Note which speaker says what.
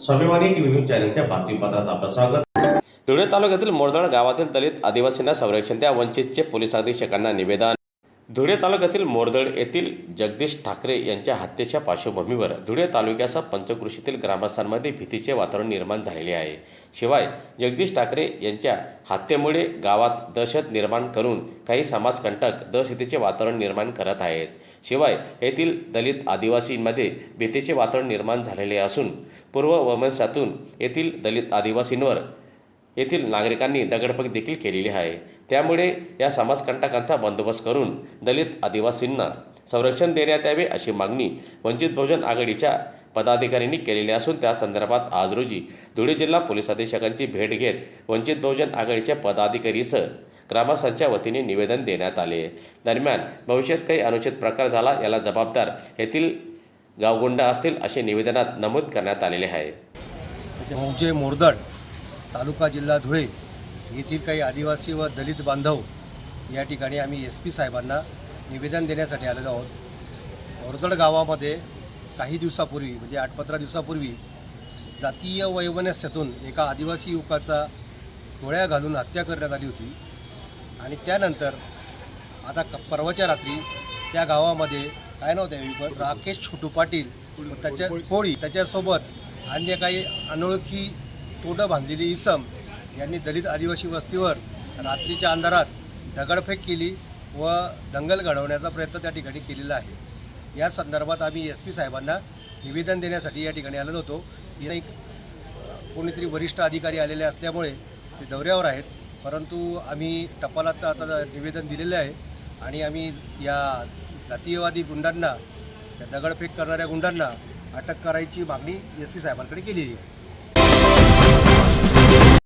Speaker 1: स्वाभिमानी TV news चॅनलच्या बातमीपत्रात आपलं स्वागत. धुळे तालुक्यातील मोरदळ गावातील दलित आदिवासींना संरक्षण द्या वंचितचे पोलीस अधीक्षकांना निवेदन. धुळे तालुक्यातील मोरदड येथील जगदीश ठाकरे यांच्या हत्येच्या पार्श्वभूमीवर धुळे तालुक्यासह पंचकृषीतील ग्रामस्थांमध्ये भीतीचे वातावरण निर्माण झालेले आहे. शिवाय जगदीश ठाकरे यांच्या हत्येमुळे गावात दहशत निर्माण करून काही समाजकंटक दहशतीचे वातावरण निर्माण करत आहेत. शिवाय येथील दलित आदिवासींमध्ये भीतीचे वातावरण निर्माण झालेले असून पूर्व वमनसातून येथील दलित आदिवासींवर येथील नागरिकांनी दगडफेक देखील केलेली आहे. त्यामुळे या समाजकंटकांचा बंदोबस्त करून दलित आदिवासींना संरक्षण देण्यात यावे अशी मागणी वंचित बहुजन आघाडीच्या पदाधिकाऱ्यांनी केलेली असून त्या संदर्भात आज रोजी धुळे जिल्हा पोलीस अधीक्षकांची भेट घेत वंचित बहुजन आघाडीच्या पदाधिकारीसह ग्रामस्थांच्या वतीने निवेदन देण्यात आले. दरम्यान भविष्यात काही अनुचित प्रकार झाला याला जबाबदार येथील गावगुंडा असतील असे निवेदनात नमूद करण्यात आलेले आहे.
Speaker 2: मोरदड तालुका जिल्हा धुळे येथील काही आदिवासी व दलित बांधव या ठिकाणी आम्ही एस पी साहेबांना निवेदन देण्यासाठी आलेलो आहोत. मोरदड गावामध्ये काही दिवसापूर्वी म्हणजे आठ पंधरा दिवसापूर्वी जातीय वैमनस्यातून एका आदिवासी युवकाचा गोळ्या घालून हत्या करण्यात आली होती आणि त्यानंतर आता क- परवाच्या रात्री त्या गावामध्ये काय नव्हत्या युवक राकेश छोटू पाटील त्याच्या कोळी त्याच्यासोबत अन्य काही अनोळखी तोडं बांधलेली इसम यांनी दलित आदिवासी वस्तीवर रात्रीच्या अंधारात दगडफेक केली व दंगल घडवण्याचा प्रयत्न त्या ठिकाणी केलेला आहे. या संदर्भात आम्ही एस पी साहेबांना निवेदन देण्यासाठी या ठिकाणी आलेलो होतो. एक कोणीतरी वरिष्ठ अधिकारी आलेले असल्यामुळे ते दौऱ्यावर आहेत. परंतु आम्ही टपालात आता निवेदन दिलेलं आहे आणि आम्ही या जातीयवादी गुंडांना या दगडफेक करणाऱ्या गुंडांना अटक करायची मागणी एस पी साहेबांकडे केलेली आहे.